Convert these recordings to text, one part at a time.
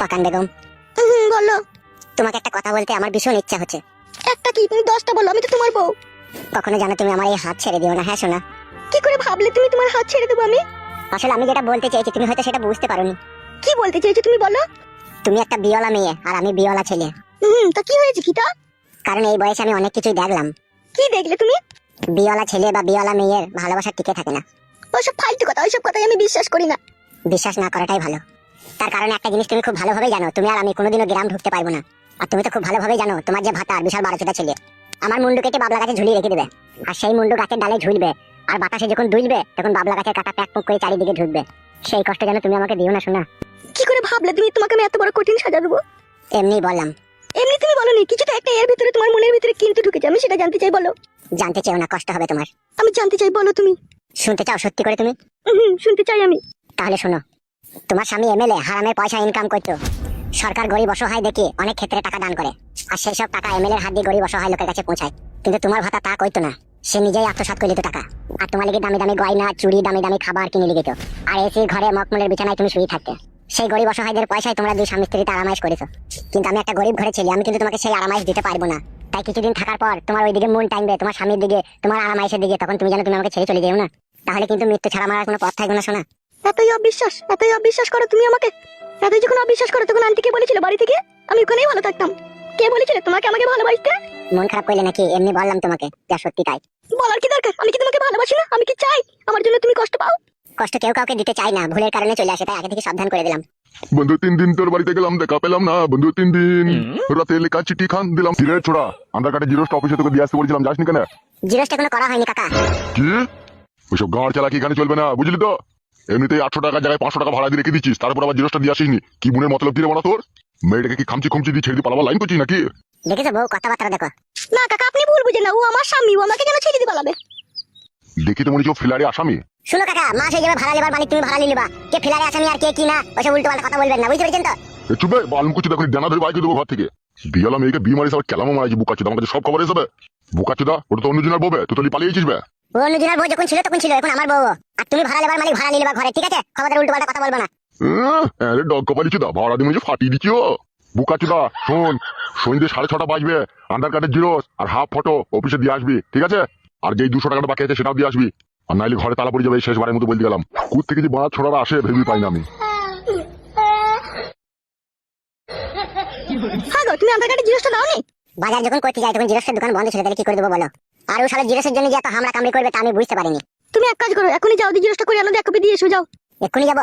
পাকান বেগম। হুম বলো। তোমাকে একটা কথা বলতে আমার ভীষণ ইচ্ছা হচ্ছে। একটা কি? তুমি দশটা বলো আমি তো তোমার বউ। কখনো জানো তুমি আমার এই হাত ছেড়ে দিও না হ্যাঁ শোনা কি করে ভাবলে তুমি তোমার হাত ছেড়ে দেবো আমি? আসলে আমি যেটা বলতে চাইছি তুমি হয়তো সেটা বুঝতে পারোনি। কি বলতে চাইছো তুমি বলো? তুমি একটা বিয়লা মেয়ে আর আমি বিয়লা ছেলে। হুম তা কি হয়েছে কি তা? কারণ এই বয়সে আমি অনেক কিছুই দেখলাম। কি দেখলে তুমি? বিয়লা ছেলে বা বিয়লা মেয়ের ভালোবাসা টিকে থাকে না। ওইসব ফালতু কথা ওইসব কথাই আমি বিশ্বাস করি না। বিশ্বাস না করাটাই ভালো। তার কারণে একটা জিনিস তুমি খুব ভালোভাবে জানো তুমি আর আমি কোনোদিনও গ্রাম ঢুকতে পারব না। আর তুমি তো খুব ভালোভাবে জানো তোমার যে ভাতা বিশাল বারো চোটা ছেলে আমার মুন্ডু কেটে বাবলা গাছে ঝুলিয়ে রেখে দেবে। আর সেই মুন্ডু গাছের ডালে ঝুলবে আর বাতাসে যখন দুলবে তখন বাবলা গাছের কাটা প্যাক পুক করে চারিদিকে ঢুকবে। সেই কষ্ট যেন তুমি আমাকে দিও না শোনা কি করে ভাবলে তুমি? তোমাকে আমি এত বড় কঠিন সাজা দেবো। এমনি বললাম। এমনি তুমি বলনি কিছু তো একটা এর ভিতরে তোমার মনের ভিতরে কিন্তু ঢুকেছে আমি সেটা জানতে চাই বলো। জানতে চেও না কষ্ট হবে তোমার। আমি জানতে চাই বলো তুমি। শুনতে চাও সত্যি করে তুমি? শুনতে চাই আমি। তাহলে শোনো তোমার স্বামী এমএলএ, হারামের পয়সা ইনকাম করতো। সরকার গরিব অসহায় দেখে অনেক ক্ষেত্রে টাকা দান করে। আর সেই সব টাকা এমএলএর হাত দিয়ে গরিব অসহায় লোকের কাছে পৌঁছায়। কিন্তু তোমার ভাতা তা করতো না। সে নিজেই আত্মসাৎ করে টাকা। আর তোমার লিগে দামি দামি গয়না, চুড়ি, দামি দামি খাবার কিনে লিখিত আর এসি ঘরে মকমলের বিছানায় তুমি শুয়ে থাকতে। সেই গরিব অসহায়দের পয়সায় তোমরা দুই স্বামী স্ত্রীতে আরামাইশ করেছ। কিন্তু আমি একটা গরিব ঘরে ছেলে, আমি কিন্তু তোমাকে সেই আরামাইশ দিতে পারব না। তাই কিছুদিন থাকার পর তোমার ওইদিকে মন টাইমবে, তোমার স্বামীর দিকে, তোমার আরামাইশের দিকে, তখন তুমি জানো তুমি আমাকে ছেড়ে চলে যেও না। তাহলে কিন্তু মৃত্যু ছাড়া মারার কোনো পথ থাকবে না শোনা এতই অবিশ্বাস এতই অবিশ্বাস করো তুমি আমাকে। এতই যখন অবিশ্বাস করো তখন আন্টি কে বলেছিল বাড়ি থেকে? আমি ওখানেই ভালো থাকতাম। কে বলেছিল? তোমাকে আমাকে ভালোবাসতে? মন খারাপ করলে নাকি? এমনি বললাম তোমাকে যা সত্যি তাই। বলার কি দরকার? আমি কি তোমাকে ভালোবাসি না? আমি কি চাই? আমার জন্য তুমি কষ্ট পাও? কষ্ট কেউ কাউকে দিতে চাই না ভুলের কারণে চলে আসে তাই আগে থেকে সাবধান করে দিলাম। বন্ধু তিন দিন তোর বাড়িতে গেলাম দেখা পেলাম না। বন্ধু তিন দিন রাতে লেখা চিঠি খান দিলাম। সিগারেট ছোড়া আধার কার্ডে জিরোস্ট অফিসে তোকে দিয়ে আসতে বলেছিলাম যাসনি কেন? জিরোসটা কোনো করা হয়নি কাকা। কি? ওইসব গাঁড় চালাকি এখানে চলবে না বুঝলি তো? এমনিতেই আটশো টাকার জায়গায় পাঁচশো টাকা ভাড়া দিয়ে রেখে দিচ্ছিস তারপর আবার জিরোসটা দিয়ে আসিনি কি মনের মতলব দিয়ে বলা তোর? মেয়েটাকে কি খামচি খুমচি দিয়ে ছেড়ে দিয়ে পালাবার লাইন করছিস নাকি? দেখেছ বউ কথাবার্তা দেখো। না কাকা আপনি ভুল বুঝেন না ও আমার স্বামী ও আমাকে কেন ছেড়ে দিতে পালাবে? দেখি তো মনে হচ্ছে ফিলারে আসামি। শুনো কাকা মাস হয়ে যাবে ভাড়া লেবার মালিক তুমি ভাড়া নিলিবা কে ফিলারে আসামি আর কে কি না ওইসব উল্টো পাল্টা কথা বলবেন না বুঝতে পেরেছেন তো? চুপে দেখো ডানা ধরে বাইকে দেবো ঘর থেকে। বিয়ালা মেয়েকে বিয়ে মারিস আবার কেলামও মারাইছি বুকাচ্ছি আমার কাছে সব খবর এসবে। বুকাচ্ছি দা ওটা তো অন্যজনের ববে তুই তো পালিয়েছিস বে। ও অন্যজনের বউ যখন ছিল তখন ছিল এখন আমার বউ। আর তুমি ভাড়া লেবার মালিক ভাড়া নিলিবা ঘরে ঠিক আছে? খবরদার উল্টো পাল্টা কথা বলব না। আরে ডগ কপালিছি দা ভাড়া দিয়ে ফাটিয়ে দিচ্ছি ও। বুকাচ্ছি দা শোন সন্ধ্যে সাড়ে ছটা বাজবে আধার কার্ডের জিরোস আর হাফ ফটো অফিসে দিয়ে আসবি ঠিক আছে? আর যেই দুশো টাকাটা বাকি আছে সেটাও দিয়ে আসবি। আর নাইলে ঘরে তালা পড়ে যাবে শেষবারের মতো বলতে গেলাম। কুত থেকে যে বাঁধ ছোড়ারা আসে ভেবে পাই না আমি। হ্যাঁ তুমি আধার কার্ডে জিনিসটা দাও নি বাজার যখন করতে যাই তখন জিরোসের দোকান বন্ধ ছিল তাহলে কি করে দেবো বলো? আর ও সালে জিরোসের জন্য যে এত হামলা কামড়ি করবে তা আমি বুঝতে পারিনি। তুমি এক কাজ করো এখনই যাও দি জিনিসটা করে আনো দেখো দিয়ে এসো যাও। এক্ষুনি যাব?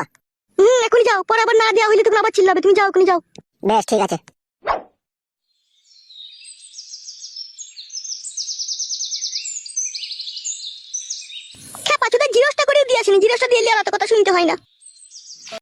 হুম এখনই যাও পরে আবার না দেওয়া হইলে তখন আবার চিল্লাবে তুমি যাও এখনই যাও। বেশ ঠিক আছে। খেপা চোদা জিরোসটা করে দিয়ে আসেনি জিরোসটা দিয়ে এলে আর কথা শুনতে হয় না।